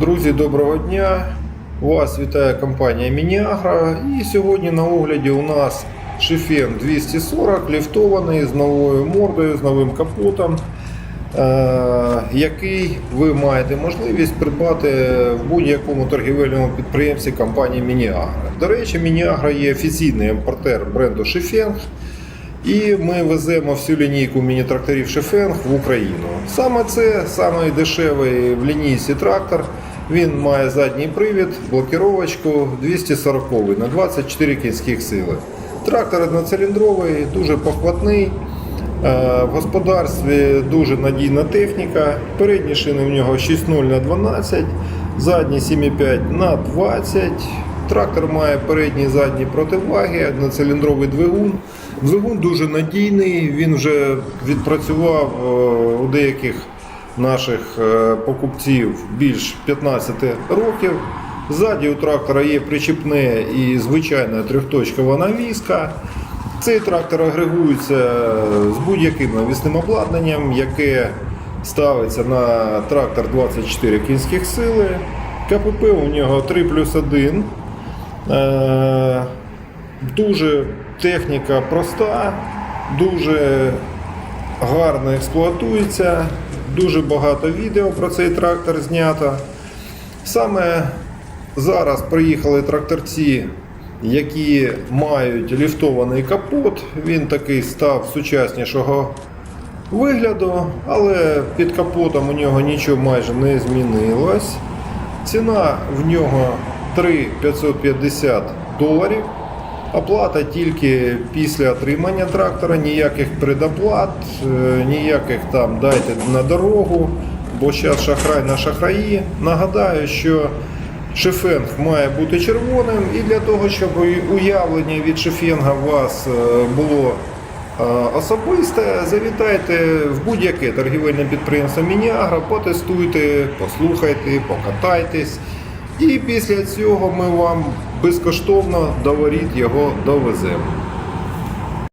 Друзі, доброго дня! Вас вітає компанія Мініагра. І сьогодні на огляді у нас Шефен 240 ліфтований з новою мордою, з новим капотом, е, який ви маєте можливість придбати в будь-якому торгівельному підприємстві компанії Мініагра. До речі, Мініагра є офіційний імпортер бренду Шефенг. І ми веземо всю лінійку міні-тракторів Шефенг в Україну. Саме це самий дешевий в лінійці трактор. Він має задній привід, блокіровочку 240 на 24 кінських сили. Трактор одноциліндровий, дуже похватний. Е, В господарстві дуже надійна техніка. Передні шини в нього 6.0 на 12, задні 7.5 на 20. Трактор має передні і задні противаги, одноциліндровий двигун. Двигун дуже надійний, він вже відпрацював е, у деяких наших е, покупців більш 15 років. Ззаді у трактора є причіпне і звичайна трьохточкова навіска. Цей трактор агрегується з будь-яким навісним обладнанням, яке ставиться на трактор 24 кінських сили. КПП у нього 3 плюс 1. Е, Дуже техніка проста, дуже гарно експлуатується, дуже багато відео про цей трактор знято. Саме зараз приїхали тракторці, які мають ліфтований капот. Він такий став сучаснішого вигляду, але під капотом у нього нічого майже не змінилось. Ціна в нього 3,550 доларів. Оплата тільки після отримання трактора, ніяких предоплат, е, ніяких там дайте на дорогу, бо зараз шахрай на шахраї. Нагадаю, що шефенг має бути червоним, і для того, щоб уявлення від шефенга у вас е, було е, особисте, завітайте в будь-яке торгівельне підприємство Мініагра, потестуйте, послухайте, покатайтесь. І після цього ми вам безкоштовно до воріт його довеземо.